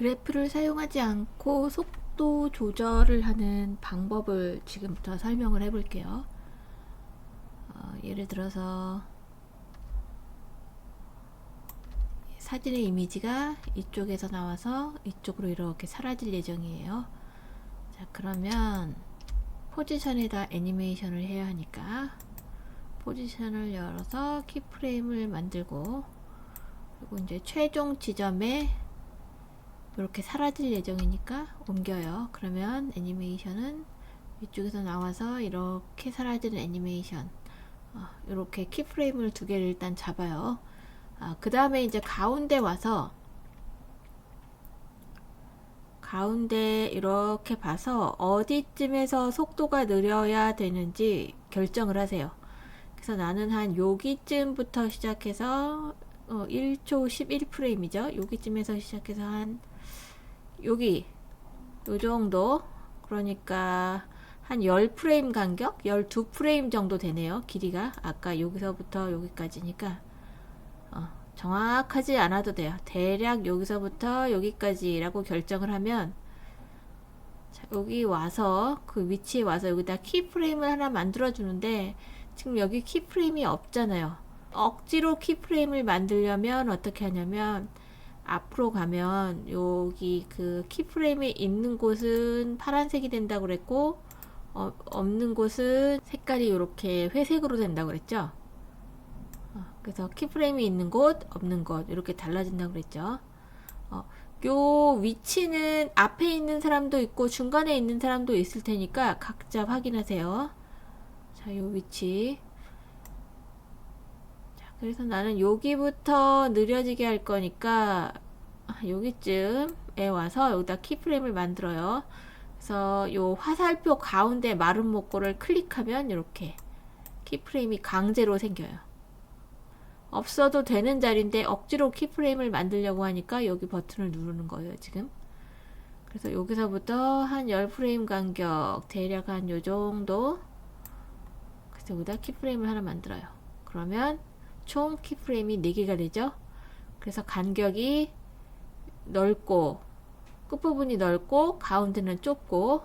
그래프를 사용하지 않고 속도 조절을 하는 방법을 지금부터 설명을 해 볼게요. 어, 예를 들어서 사진의 이미지가 이쪽에서 나와서 이쪽으로 이렇게 사라질 예정이에요. 자, 그러면 포지션에다 애니메이션을 해야 하니까 포지션을 열어서 키프레임을 만들고 그리고 이제 최종 지점에 이렇게 사라질 예정이니까 옮겨요. 그러면 애니메이션은 이쪽에서 나와서 이렇게 사라지는 애니메이션 어, 이렇게 키프레임을 두 개를 일단 잡아요. 아, 그 다음에 이제 가운데 와서 가운데 이렇게 봐서 어디쯤에서 속도가 느려야 되는지 결정을 하세요. 그래서 나는 한 여기쯤부터 시작해서 어, 1초 11프레임이죠. 여기쯤에서 시작해서 한 여기 요 정도. 그러니까 한 10프레임 간격? 12프레임 정도 되네요 길이가. 아까 여기서부터 여기까지니까. 어, 정확하지 않아도 돼요. 대략 여기서부터 여기까지 라고 결정을 하면 자, 여기 와서 그 위치에 와서 여기다 키프레임을 하나 만들어 주는데 지금 여기 키프레임이 없잖아요. 억지로 키프레임을 만들려면 어떻게 하냐면 앞으로 가면 여기 그 키프레임이 있는 곳은 파란색이 된다고 그랬고 어, 없는 곳은 색깔이 이렇게 회색으로 된다고 그랬죠. 어, 그래서 키프레임이 있는 곳, 없는 곳 이렇게 달라진다고 그랬죠. 어, 요 위치는 앞에 있는 사람도 있고 중간에 있는 사람도 있을 테니까 각자 확인하세요. 자, 요 위치. 그래서 나는 여기부터 느려지게 할 거니까 아, 여기쯤에 와서 여기다 키프레임을 만들어요. 그래서 요 화살표 가운데 마른 목골을 클릭하면 이렇게 키프레임이 강제로 생겨요. 없어도 되는 자리인데 억지로 키프레임을 만들려고 하니까 여기 버튼을 누르는 거예요, 지금. 그래서 여기서부터 한 10프레임 간격, 대략 한 요 정도. 그래서 여기다 키프레임을 하나 만들어요. 그러면 총 키프레임이 4개가 되죠. 그래서 간격이 넓고 끝부분이 넓고 가운데는 좁고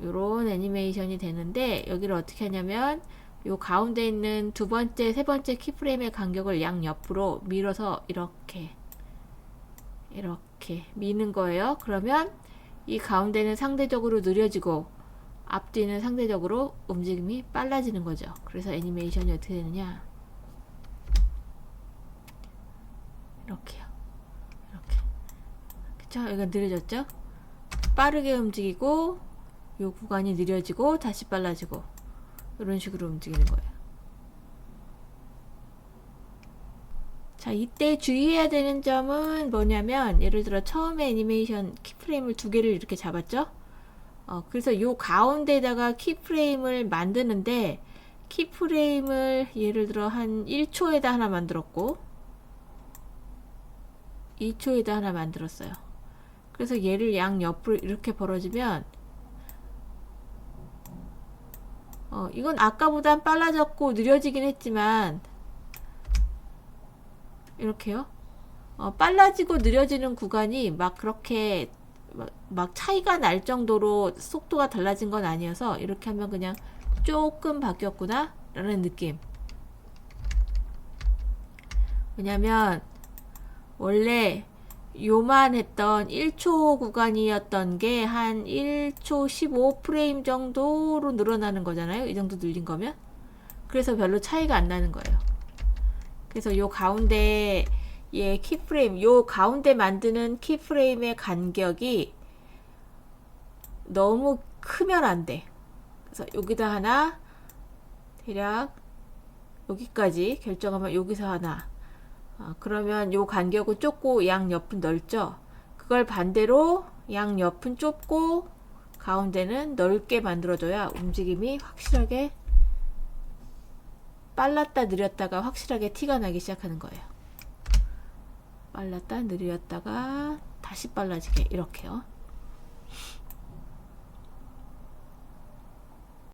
이런 애니메이션이 되는데 여기를 어떻게 하냐면 요 가운데 있는 두 번째, 세 번째 키프레임의 간격을 양 옆으로 밀어서 이렇게 이렇게 미는 거예요. 그러면 이 가운데는 상대적으로 느려지고 앞뒤는 상대적으로 움직임이 빨라지는 거죠. 그래서 애니메이션이 어떻게 되느냐? 이렇게요. 이렇게. 그쵸? 여기가 느려졌죠? 빠르게 움직이고 요 구간이 느려지고 다시 빨라지고 이런 식으로 움직이는 거예요. 자, 이때 주의해야 되는 점은 뭐냐면 예를 들어 처음에 애니메이션 키프레임을 두 개를 이렇게 잡았죠? 어, 그래서 요 가운데다가 키프레임을 만드는데 키프레임을 예를 들어 한 1초에다 하나 만들었고 2초에다 하나 만들었어요. 그래서 얘를 양 옆으로 이렇게 벌어지면 어, 이건 아까보단 빨라졌고 느려지긴 했지만 이렇게요. 어, 빨라지고 느려지는 구간이 막 그렇게 막, 막 차이가 날 정도로 속도가 달라진 건 아니어서 이렇게 하면 그냥 조금 바뀌었구나? 라는 느낌. 왜냐면 원래 요만 했던 1초 구간이었던 게 한 1초 15 프레임 정도로 늘어나는 거잖아요 이 정도 늘린 거면. 그래서 별로 차이가 안 나는 거예요. 그래서 요 가운데 예, 키프레임, 요 가운데 만드는 키프레임의 간격이 너무 크면 안 돼. 그래서 여기다 하나, 대략 여기까지 결정하면 여기서 하나. 어, 그러면 요 간격은 좁고 양 옆은 넓죠. 그걸 반대로 양 옆은 좁고 가운데는 넓게 만들어줘야 움직임이 확실하게 빨랐다 느렸다가 확실하게 티가 나기 시작하는 거예요. 빨랐다 느렸다가 다시 빨라지게 이렇게요.